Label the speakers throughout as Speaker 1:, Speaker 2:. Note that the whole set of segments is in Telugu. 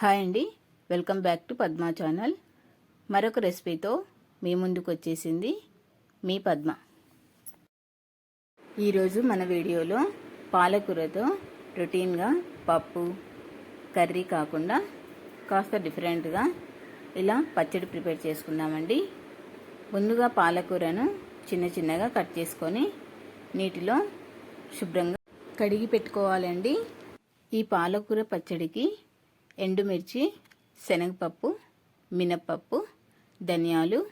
Speaker 1: హాయ్ అండి. Welcome back to Padma channel. మరొక రెసిపీతో మీ ముందుకు వచ్చేసింది మీ పద్మ. ఈరోజు మన వీడియోలో పాలకూరతో రొటీన్గా పప్పు కర్రీ కాకుండా కాస్త డిఫరెంట్గా ఇలా పచ్చడి ప్రిపేర్ చేసుకుందామండి. ముందుగా పాలకూరను చిన్న చిన్నగా కట్ చేసుకొని నీటిలో శుభ్రంగా కడిగి పెట్టుకోవాలండి. ఈ పాలకూర పచ్చడికి ఎండుమిర్చి శనగపప్పు మినప్పప్పు ధనియాలు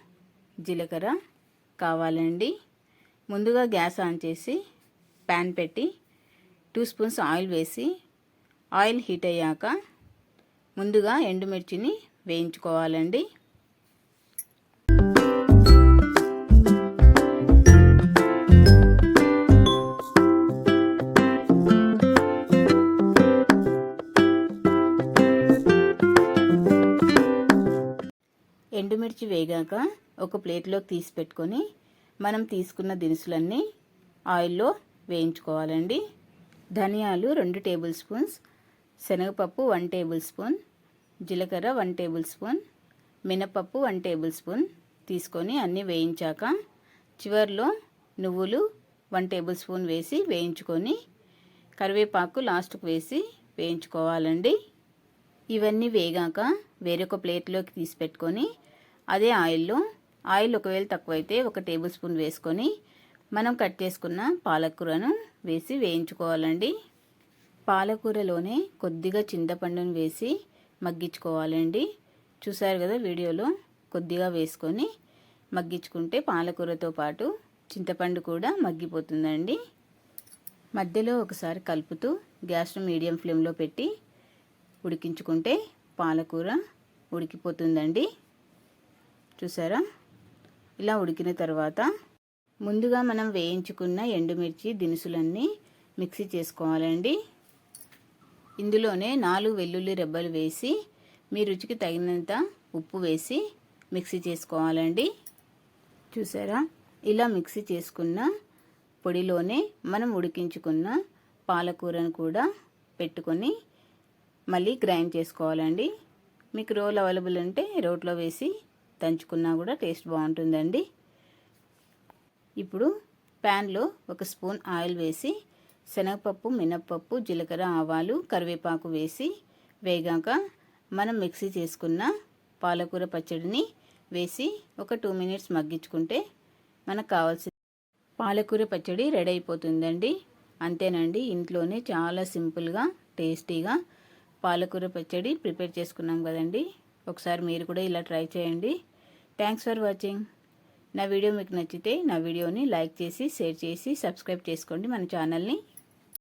Speaker 1: జీలకర్ర కావాలండి. ముందుగా గ్యాస్ ఆన్ చేసి ప్యాన్ పెట్టి టూ స్పూన్స్ ఆయిల్ వేసి ఆయిల్ హీట్ అయ్యాక ముందుగా ఎండుమిర్చిని వేయించుకోవాలండి. ఎండుమిర్చి వేగాక ఒక ప్లేట్లోకి తీసి పెట్టుకొని మనం తీసుకున్న దినుసులన్నీ ఆయిల్లో వేయించుకోవాలండి. ధనియాలు రెండు టేబుల్ స్పూన్స్ శనగపప్పు వన్ టేబుల్ స్పూన్ జీలకర్ర వన్ టేబుల్ స్పూన్ మినపప్పు వన్ టేబుల్ స్పూన్ తీసుకొని అన్నీ వేయించాక చివరిలో నువ్వులు వన్ టేబుల్ స్పూన్ వేసి వేయించుకొని కరివేపాకు లాస్ట్కు వేసి వేయించుకోవాలండి. ఇవన్నీ వేగాక వేరొక ప్లేట్లోకి తీసి పెట్టుకొని అదే ఆయిల్లో ఆయిల్ ఒకవేళ తక్కువైతే ఒక టేబుల్ స్పూన్ వేసుకొని మనం కట్ చేసుకున్న పాలకూరను వేసి వేయించుకోవాలండి. పాలకూరలోనే కొద్దిగా చింతపండును వేసి మగ్గించుకోవాలండి. చూసారు కదా వీడియోలో? కొద్దిగా వేసుకొని మగ్గించుకుంటే పాలకూరతో పాటు చింతపండు కూడా మగ్గిపోతుందండి. మధ్యలో ఒకసారి కలుపుతూ గ్యాస్ను మీడియం ఫ్లేమ్లో పెట్టి ఉడికించుకుంటే పాలకూర ఉడికిపోతుందండి. చూసారా? ఇలా ఉడికిన తర్వాత ముందుగా మనం వేయించుకున్న ఎండుమిర్చి దినుసులన్నీ మిక్సీ చేసుకోవాలండి. ఇందులోనే నాలుగు వెల్లుల్లి రెబ్బలు వేసి మీ రుచికి తగినంత ఉప్పు వేసి మిక్సీ చేసుకోవాలండి. చూసారా? ఇలా మిక్సీ చేసుకున్న పొడిలోనే మనం ఉడికించుకున్న పాలకూరను కూడా పెట్టుకొని మళ్ళీ గ్రైండ్ చేసుకోవాలండి. మీకు రోల్ అవైలబుల్ ఉంటే రోట్లో వేసి దంచుకున్నా కూడా టేస్ట్ బాగుంటుందండి. ఇప్పుడు ప్యాన్లో ఒక స్పూన్ ఆయిల్ వేసి శనగపప్పు మినప్పప్పు జీలకర్ర ఆవాలు కరివేపాకు వేసి వేగాక మనం మిక్సీ చేసుకున్న పాలకూర పచ్చడిని వేసి ఒక టూ మినిట్స్ మగ్గించుకుంటే మనకు కావాల్సిన పాలకూర పచ్చడి రెడీ అయిపోతుందండి. అంతేనండి ఇంట్లోనే చాలా సింపుల్గా టేస్టీగా పాలకూర పచ్చడి ప్రిపేర్ చేసుకున్నాం కదండి. ఒకసారి మీరు కూడా ఇలా ట్రై చేయండి. థ్యాంక్స్ ఫర్ వాచింగ్ నా వీడియో మీకు నచ్చితే నా వీడియోని లైక్ చేసి షేర్ చేసి సబ్స్క్రైబ్ చేసుకోండి మన ఛానల్ని.